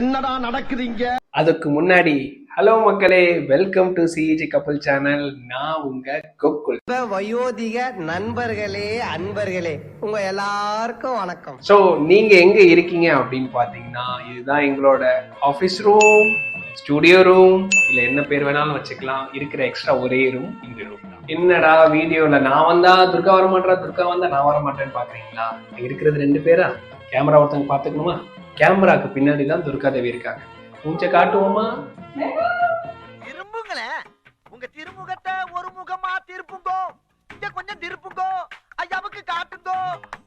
என்னடா நடக்குது இங்க அதுக்கு முன்னாடி ஹலோ மக்களே welcome to CEG Kappal channel நான் உங்க கோகுல். வயோதிக நண்பர்களே அன்பர்களே உங்க எல்லாருக்கும் வணக்கம். ஸோ நீங்க எங்க இருக்கீங்க அப்படின்னு பாத்தீங்கன்னா இதுதான் எங்களோட ஆஃபீஸ் ரூம் ஸ்டுடியோ ரூம் இல்ல என்ன பேர் வேணாலும் வச்சுக்கலாம். இருக்கிற எக்ஸ்ட்ரா ஒரே ரூம் இந்த ரூம் என்னடா வீடியோல நான் வந்தா துர்கா வர மாட்டா துர்கா வந்தா நான் வர மாட்டேன்னு பாக்குறீங்களா? இருக்கிறது ரெண்டு பேரா? கேமரா ஒருத்தங்க பாத்துக்கணுமா? கேமராக்கு பின்னாடி தான் துர்கா தேவி இருக்காங்க. மூஞ்ச காட்டுவோமா? திரும்புங்களேன் உங்க திருமுகத்தை ஒரு முகமா திருப்புங்கோ. இங்க கொஞ்சம் திருப்புங்கோ. ஐயாவுக்கு காட்டுங்கோ.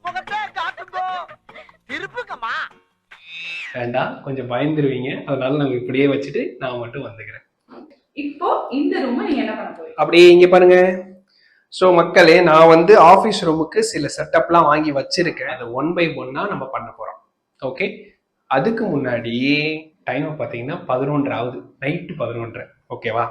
முகத்தை காட்டுங்கோ. திருப்புங்கம்மா. வேண்டாம் கொஞ்சம் பயந்துருவீங்க. அதனால நாங்க இப்படியே வச்சுட்டு நான் மட்டும் வந்துக்கிறேன். இப்போ இந்த ரூம் நீங்க என்ன பண்ண போறீங்க? அப்படியே இங்க பாருங்க. ஸோ மக்களே நான் வந்து ஆஃபீஸ் ரூமுக்கு சில செட்டப்லாம் வாங்கி வச்சிருக்கேன். அதை ஒன் பை ஒன்னா நம்ம பண்ண போறோம். ஓகே அதுக்கு முன்னாடி டைம் பார்த்தீங்கன்னா பதினொன்றரை ஆகுது நைட்டு பதினொன்றரை ஓகேவா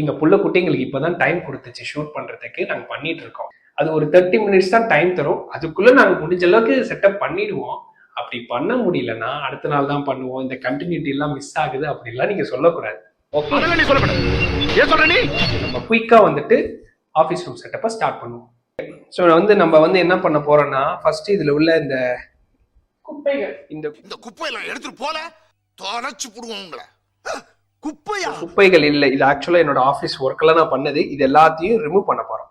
எங்க புள்ள குட்டிங்களுக்கு இப்போதான் டைம் கொடுத்துச்சு ஷூட் பண்றதுக்கு நாங்கள் பண்ணிட்டு இருக்கோம். அது ஒரு தேர்ட்டி மினிட்ஸ் தான் டைம் தரும். அதுக்குள்ள நாங்கள் முடிஞ்ச அளவுக்கு செட்டப் பண்ணிடுவோம். அப்படி பண்ண முடியலன்னா அடுத்த நாள் தான் பண்ணுவோம். இந்த கண்டினியூட்டி எல்லாம் மிஸ் ஆகுது அப்படிலாம் நீங்க சொல்லக்கூடாது. ஓகே நம்ம குயிக்கா வந்துட்டு ஆஃபீஸ் ரூம் செட்டப்பை ஸ்டார்ட் பண்ணுவோம். ஸோ வந்து நம்ம வந்து என்ன பண்ண போறோம்னா ஃபர்ஸ்ட் இதுல உள்ள இந்த குப்பைகள். இந்த இந்த குப்பையெல்லாம் எடுத்துட்டு போல தொலைச்சு புடுவோம் உங்களை. குப்பையா? குப்பைகள் இல்லை. இது ஆக்சுவலா என்னோட ஆஃபீஸ் ஒர்க்கெல்லாம் நான் பண்ணது. இது எல்லாத்தையும் ரிமூவ் பண்ண போறோம்.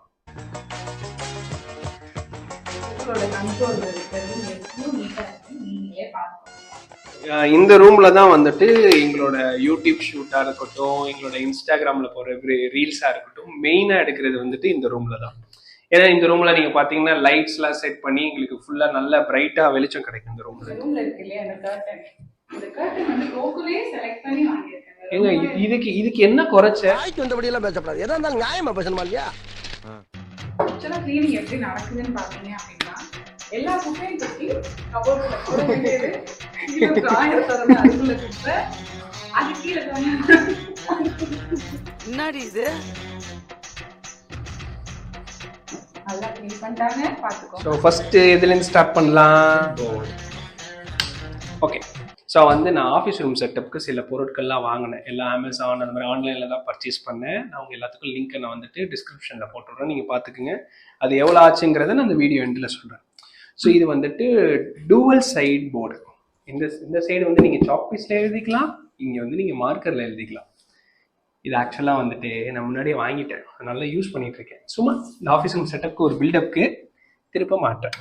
இந்த ரூம்ல தான் வந்துட்டு எங்களோட யூடியூப் ஷூட்டா இருக்கட்டும் எங்களோட இன்ஸ்டாகிராம்ல போற ரீல்ஸா இருக்கட்டும் மெயினா எடுக்கிறது வந்துட்டு இந்த ரூம்ல தான். ஏன்னா இந்த ரூம்ல நீங்க பாத்தீங்கன்னா லைட்ஸ் எல்லாம் செட் பண்ணி எங்களுக்கு ஃபுல்லா நல்ல பிரைட்டா வெளிச்சம் கிடைக்கும் இந்த ரூம்ல ஏங்க இது- இதுக்கு இதுக்கு என்ன குறைச்ச? ஆய்க்கு வந்தபடி எல்லாம் பேசப்படாது எதா இருந்தாலும் நியாயமா பேசணுமா இல்லையா? ஆக்சுவலா கிளீனிங் எப்படி நடக்குதுன்னு பாத்தீங்க அப்படின்னா எல்லா குப்பையும் கட்டி கபோர்ட்ல போட வேண்டியது. அதுக்குள்ள குப்பை அது கீழே என்னடி இது? நல்லா க்ளீன் பண்ணிட்டாங்க பாத்துக்கோ ஸோ ஃபர்ஸ்ட் எதுலேருந்து ஸ்டார்ட் பண்ணலாம். ஓகே ஸோ வந்து நான் ஆஃபீஸ் ரூம் செட்டப்புக்கு சில பொருட்கள்லாம் வாங்கினேன். எல்லாம் அமேசான் அந்த மாதிரி ஆன்லைனில் தான் பர்ச்சேஸ் பண்ணேன். நான் உங்கள் எல்லாத்துக்கும் லிங்க்கை நான் வந்துட்டு டிஸ்கிரிப்ஷனில் போட்டுடுறேன். நீங்கள் பார்த்துக்குங்க அது எவ்வளோ ஆச்சுங்கிறத நான் அந்த வீடியோ எண்டில் சொல்கிறேன் ஸோ இது வந்துட்டு டூவல் சைட் போர்டு இந்த இந்த சைடு வந்து நீங்கள் சாக்பீஸில் எழுதிக்கலாம். இங்கே வந்து நீங்கள் மார்க்கரில் எழுதிக்கலாம். இது ஆக்சுவலாக வந்துட்டு நான் முன்னாடியே வாங்கிட்டேன். அதனால யூஸ் பண்ணிட்டு இருக்கேன் சும்மா இந்த ஆஃபீஸ் ரூம் செட்டப்க்கு ஒரு பில்டப்க்கு திருப்ப மாட்டேன்.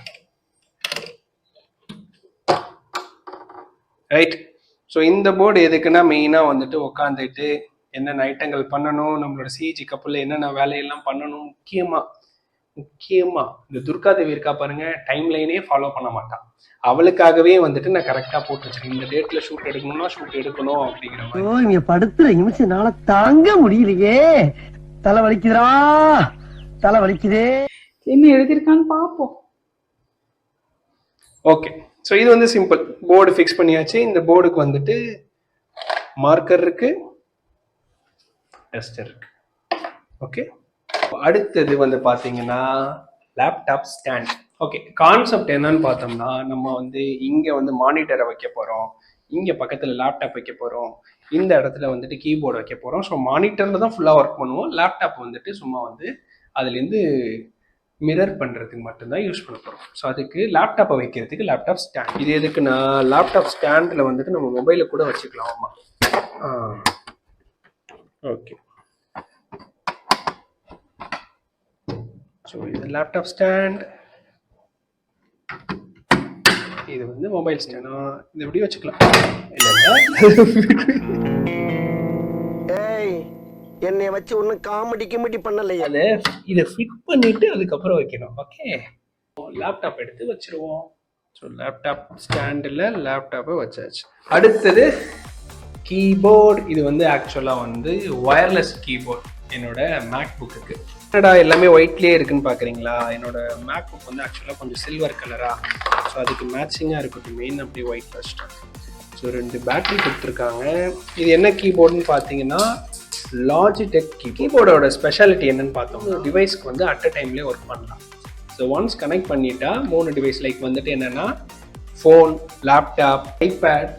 ரைட் ஸோ இந்த போர்டு எதுக்குன்னா மெயினாக வந்துட்டு உட்காந்துட்டு என்னென்ன ஐட்டங்கள் பண்ணணும் நம்மளோட சிஜி கப்பலில் என்னென்ன வேலையெல்லாம் பண்ணணும் முக்கியமாக முக்கியமாக இந்த துர்கா தேவி இருக்கா பாருங்க டைம் லைனே ஃபாலோ பண்ண மாட்டான் அவளுக்காகவே வந்துட்டு நான் கரெக்டாக போட்டு வச்சிருக்கேன் இந்த டேட்டில் ஷூட் எடுக்கணும்னா ஷூட் எடுக்கணும் அப்படிங்கிற மாதிரி. படுத்துற நிமிஷம்னால தாங்க முடியலையே. தலை வலிக்குதுடா. தலை வலிக்குதே. என்ன எழுதியிருக்கான்னு பாப்போம் ஓகே ஸோ இது வந்து சிம்பிள் போர்டு ஃபிக்ஸ் பண்ணியாச்சு. இந்த போர்டுக்கு வந்துட்டு மார்க்கர் இருக்கு. டெஸ்டர் இருக்கு. ஓகே அடுத்தது வந்து பார்த்தீங்கன்னா லேப்டாப் ஸ்டாண்ட் ஓகே கான்செப்ட் என்னன்னு பார்த்தோம்னா நம்ம வந்து இங்கே வந்து மானிட்டரை வைக்க போகிறோம் இங்கே பக்கத்தில் லேப்டாப் வைக்க போகிறோம் இந்த இடத்துல வந்துட்டு கீபோர்டு வைக்க போகிறோம் ஸோ மானிட்டரில் தான் ஃபுல்லாக ஒர்க் பண்ணுவோம். லேப்டாப் வந்துட்டு சும்மா வந்து அதுலேருந்து மிரர் பண்ணுறதுக்கு மட்டும்தான் யூஸ் பண்ண போகிறோம் ஸோ அதுக்கு லேப்டாப்பை வைக்கிறதுக்கு லேப்டாப் ஸ்டாண்ட் இது எதுக்குன்னா லேப்டாப் ஸ்டாண்டில் வந்துட்டு நம்ம மொபைலை கூட வச்சுக்கலாம் ஆமாம் ஓகே ஸோ இது லேப்டாப் ஸ்டாண்ட் இது வந்து மொபைல் ஸ்டாண்டா இது எப்படி வச்சுக்கலாம். ஏய் என்னைய வச்சு ஒன்னும் காமெடி கிமெடி பண்ணலையா. அதை இதை ஃபிட் பண்ணிட்டு அதுக்கப்புறம் வைக்கணும். ஓகே லேப்டாப் எடுத்து வச்சிருவோம். ஸோ லேப்டாப் ஸ்டாண்டில் லேப்டாப்பை வச்சாச்சு. அடுத்தது கீபோர்டு இது வந்து ஆக்சுவலாக வந்து ஒயர்லெஸ் கீபோர்ட் என்னோட மேக் புக்குக்கு என்னடா எல்லாமே ஒயிட்லேயே இருக்குன்னு பார்க்குறீங்களா என்னோட மேக் புக் வந்து ஆக்சுவலாக கொஞ்சம் சில்வர் கலரா ஸோ அதுக்கு மேட்சிங்காக இருக்கட்டும். மெயின் அப்படியே ஒயிட் வச்சுட்டேன் ஸோ ரெண்டு பேட்டரி கொடுத்துருக்காங்க. இது என்ன கீபோர்டுன்னு பார்த்தீங்கன்னா லாஜிடெக் கீபோர்டோட ஸ்பெஷாலிட்டி என்னன்னு பார்த்தோம்னா டிவைஸ்க்கு வந்து அட் அ டைம்லேயே ஒர்க் பண்ணலாம். ஸோ ஒன்ஸ் கனெக்ட் பண்ணிட்டா மூணு டிவைஸ் லைக் வந்துட்டு என்னன்னா ஃபோன் லேப்டாப் ஐபேட்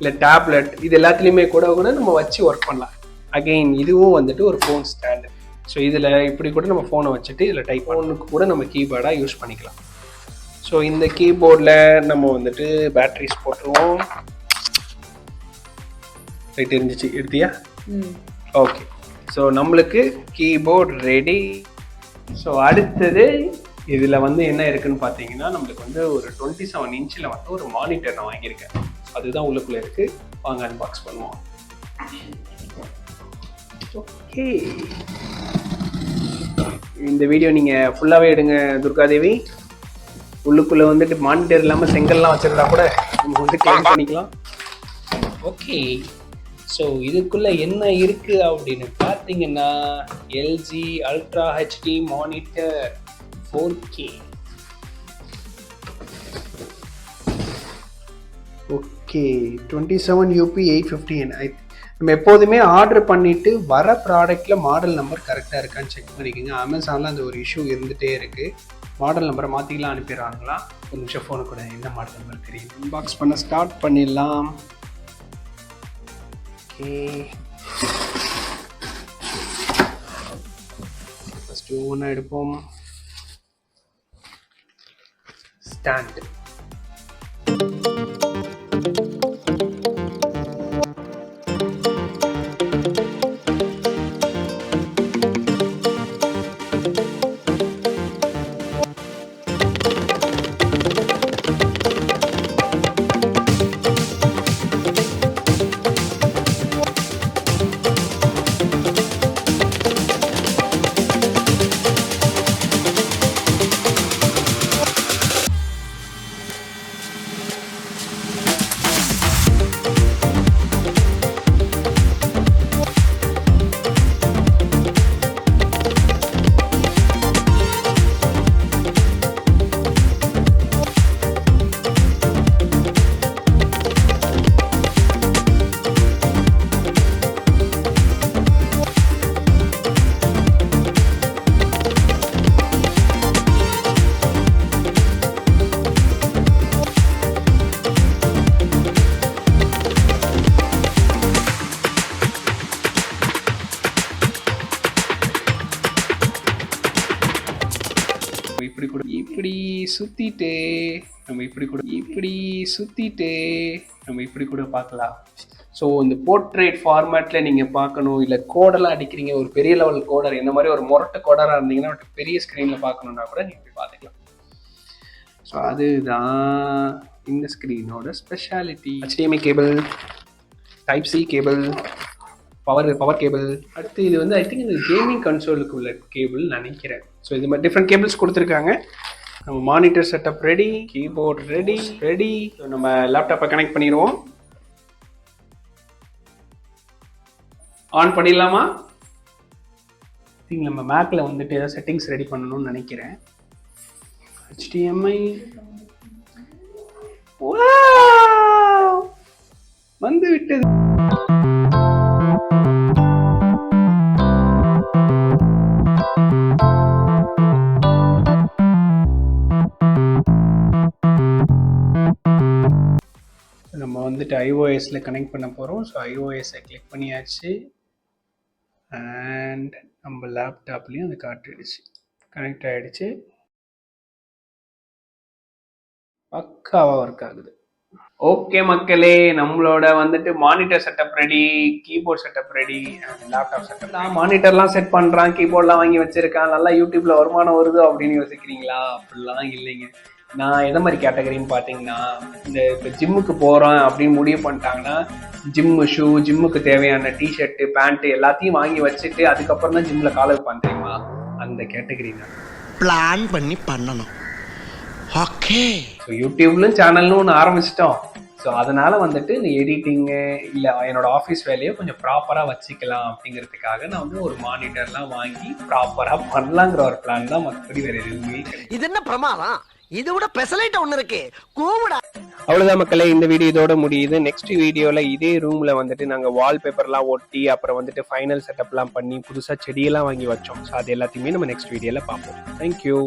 இல்லை டேப்லெட் இது எல்லாத்துலேயுமே கூட கூட நம்ம வச்சு ஒர்க் பண்ணலாம். அகெயின் இதுவும் வந்துட்டு ஒரு ஃபோன் ஸ்டாண்டு ஸோ இதில் இப்படி கூட நம்ம ஃபோனை வச்சுட்டு இதில் டைப் ஃபோனுக்கு கூட நம்ம கீபோர்டாக யூஸ் பண்ணிக்கலாம். ஸோ இந்த கீபோர்டில் நம்ம வந்துட்டு பேட்டரிஸ் போட்டுருவோம். ரைட் இருந்துச்சு எடுத்தியா? ஓகே ஸோ நம்மளுக்கு கீபோர்ட் ரெடி ஸோ அடுத்தது இதில் வந்து என்ன இருக்குன்னு பார்த்தீங்கன்னா நம்மளுக்கு வந்து ஒரு டுவெண்ட்டி செவன் இன்ச்சில் வந்து ஒரு மானிட்டர் நான் வாங்கியிருக்கேன். அதுதான் உள்ளுக்குள்ளே இருக்குது வாங்க அன்பாக்ஸ் பண்ணுவோம். ஓகே இந்த வீடியோ நீங்கள் ஃபுல்லாகவே எடுங்க துர்காதேவி. உள்ளுக்குள்ளே வந்துட்டு மானிட்டர் இல்லாமல் செங்கல்லாம் வச்சுருந்தா கூட நம்ம வந்து கிளைம் பண்ணிக்கலாம். ஓகே ஸோ இதுக்குள்ள என்ன இருக்கு அப்படின்னு பார்த்தீங்கன்னா LG ultra HD monitor four K okay twenty seven UP eight fifteen நம்ம எப்போதுமே ஆர்டர் பண்ணிட்டு வர ப்ராடக்ட்ல மாடல் நம்பர் கரெக்டாக இருக்கான்னு செக் பண்ணிக்கோங்க. அமேசானில் அந்த ஒரு இஷ்யூ இருந்துகிட்டே இருக்கு. மாடல் நம்பரை மாற்றிக்கலாம் அனுப்பிடுறாங்களா? ஒரு நிமிஷம் ஃபோனு கூட. என்ன மாடல் நம்பர் தெரியும் இன்பாக்ஸ் பண்ண ஸ்டார்ட் பண்ணிடலாம். ஓகே ஃபஸ்ட்டு ஒவ்வொன்றா எடுப்போம். ஸ்டாண்ட் சுற்றிட்டு நம்ம இப்படி கூட இப்படி சுத்திட்டு. நம்ம இப்படி கூட பார்க்கலாம். ஸோ இந்த போர்ட்ரேட் ஃபார்மேட்டில் நீங்கள் பார்க்கணும் இல்லை கோடெல்லாம் அடிக்கிறீங்க ஒரு பெரிய லெவல் கோடர் இந்த மாதிரி ஒரு முரட்டு கோடராக இருந்தீங்கன்னா ஒரு பெரிய ஸ்க்ரீனில் பார்க்கணுன்னா கூட நீங்கள் போய் பார்த்துக்கலாம். ஸோ அதுதான் இந்த ஸ்க்ரீனோட speciality HDMI cable type C cable power power cable அடுத்து இது வந்து ஐ திங்க் இந்த கேமிங் கன்சோலுக்கு உள்ள கேபிள் நினைக்கிறேன். ஸோ இது மாதிரி டிஃப்ரெண்ட் கேபிள்ஸ் கொடுத்துருக்காங்க. நம்ம monitor setup ready keyboard ready ready நம்ம லேப்டாப்பை கனெக்ட் பண்ணிடுவோம். ஆன் பண்ணிடலாமா? திங்க் நம்ம மேக்கில் வந்துட்டு ஏதாவது செட்டிங்ஸ் ரெடி பண்ணணும்னு நினைக்கிறேன். Wow! வந்து விட்டது. நம்ம வந்துட்டு ஐஓஎஸ்ல கனெக்ட் பண்ண போகிறோம் ஸோ ஐஓஎஸ்ஸை கிளிக் பண்ணியாச்சு. அண்ட் நம்ம லேப்டாப்லேயும் அது காட்டிடுச்சு. கனெக்ட் ஆகிடுச்சு பக்காவாக ஒர்க் ஆகுது. ஓகே மக்களே நம்மளோட வந்துட்டு monitor setup ready keyboard setup ready laptop setup நான் மானிட்டர்லாம் செட் பண்ணுறான் கீபோர்ட்லாம் வாங்கி வச்சிருக்கான். நல்லா யூடியூப்ல வருமானம் வருது அப்படின்னு யோசிக்கிறீங்களா? அப்படிலாம் இல்லைங்க. நான் எதை மாதிரி கேட்டகரின்னு பார்த்தீங்கன்னா இந்த இப்போ ஜிம்முக்கு போகிறோம் அப்படின்னு முடிவு பண்ணிட்டாங்கன்னா ஜிம்மு ஷூ ஜிம்முக்கு தேவையான டிஷர்ட்டு பேண்ட்டு எல்லாத்தையும் வாங்கி வச்சுட்டு அதுக்கப்புறம் தான் ஜிம்மில் காலை வைப்பான் தெரியுமா? அந்த கேட்டகரி தான். பிளான் பண்ணி பண்ணணும். ஓகே ஸோ யூடியூப்லும் சேனல்னு ஒன்று ஆரம்பிச்சிட்டோம். ஸோ அதனால வந்துட்டு இந்த எடிட்டிங்கு இல்லை என்னோட ஆஃபீஸ் வேலையை கொஞ்சம் ப்ராப்பராக வச்சுக்கலாம் அப்படிங்கிறதுக்காக நான் வந்து ஒரு மானிட்டர்லாம் வாங்கி ப்ராப்பராக பண்ணலாங்கிற ஒரு பிளான் தான் மற்றபடி வேறு எதுவுமே இது என்ன பிரமாதம்? இது விட பெசலைட் ஒண்ணு இருக்கு. கூவுடா. அவ்வளவுதான் மக்களே இந்த வீடியோ இதோட முடியுது. நெக்ஸ்ட் வீடியோல இதே ரூம்ல வந்துட்டு நாங்க வால்பேப்பர்லாம் ஒட்டி அப்புறம் வந்துட்டு ஃபைனல் செட்டப்லாம் பண்ணி புதுசா செடியெல்லாம் வாங்கி வச்சோம். ஸோ அது எல்லாத்தையுமே நம்ம நெக்ஸ்ட் வீடியோல பார்ப்போம். தேங்க்யூ